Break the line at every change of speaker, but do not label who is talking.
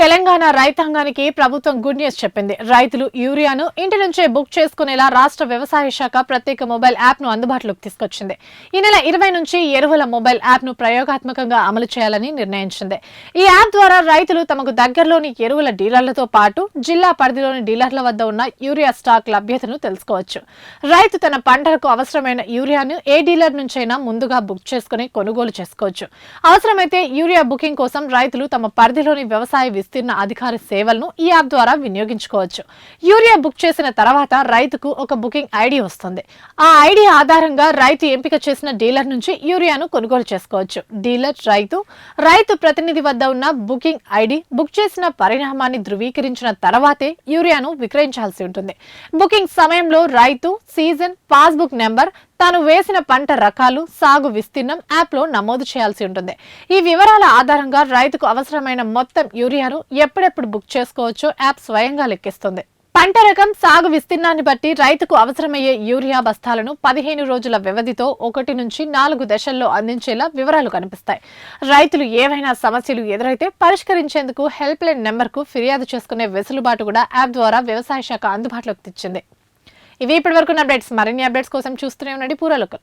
Telangana రైతాంగానికి ప్రభుత్వం good news చెప్పింది. రైతులు యూరియాను ఇంటి నుంచే బుక్ చేసుకునేలా రాష్ట్ర వ్యవసాయ శాఖ ప్రత్యేక మొబైల్ యాప్ను అందుబాటులోకి తీసుకొచ్చింది. ఈ నెల ఇరవై నుంచి ఎరువుల మొబైల్ యాప్ను ప్రయోగాత్మకంగా అమలు చేయాలని నిర్ణయించింది. ఈ యాప్ ద్వారా రైతులు తమకు దగ్గరలోని ఎరువుల డీలర్లతో పాటు జిల్లా పరిధిలోని డీలర్ల వద్ద ఉన్న యూరియా స్టాక్ లభ్యతను తెలుసుకోవచ్చు. రైతు తన పంటలకు అవసరమైన యూరియాను ఏ డీలర్ నుంచైనా ముందుగా బుక్ చేసుకుని కొనుగోలు చేసుకోవచ్చు. అవసరమైతే యూరియా బుకింగ్ కోసం రైతులు తమ పరిధిలోని వ్యవసాయ విస్తీర్ణ అధికారి సేవలను ఈ యాప్ ద్వారా వినియోగించుకోవచ్చు. యూరియా బుక్ చేసిన తర్వాత రైతుకు ఒక బుకింగ్ ఐడి వస్తుంది. ఆ ఐడి ఆధారంగా రైతు ఎంపిక చేసిన డీలర్ నుంచి యూరియాను కొనుగోలు చేసుకోవచ్చు. డీలర్ రైతు రైతు ప్రతినిధి వద్ద ఉన్న బుకింగ్ ఐడి బుక్ చేసిన పరిణామాన్ని ధృవీకరించిన తర్వాతే యూరియాను విక్రయించాల్సి ఉంటుంది. బుకింగ్ సమయంలో రైతు సీజన్ పాస్బుక్ నెంబర్ తాను వేసిన పంట రకాలు సాగు విస్తీర్ణం యాప్లో నమోదు చేయాల్సి ఉంటుంది. ఈ వివరాల ఆధారంగా రైతుకు అవసరమైన మొత్తం యూరియాను ఎప్పుడెప్పుడు బుక్ చేసుకోవచ్చో యాప్ స్వయంగా లెక్కిస్తుంది. పంట రకం సాగు విస్తీర్ణాన్ని బట్టి రైతుకు అవసరమయ్యే యూరియా బస్తాలను పదిహేను రోజుల వ్యవధితో ఒకటి నుంచి నాలుగు దశల్లో అందించేలా వివరాలు కనిపిస్తాయి. రైతులు ఏవైనా సమస్యలు ఎదురైతే పరిష్కరించేందుకు హెల్ప్ లైన్ నెంబర్కు ఫిర్యాదు చేసుకునే వెసులుబాటు కూడా యాప్ ద్వారా వ్యవసాయ శాఖ అందుబాటులోకి తెచ్చింది. ఇవి ఇప్పటి వరకు అప్డేట్స్. మరిన్ని అప్డేట్స్ కోసం చూస్తూనే ఉండండి పూర్వలకు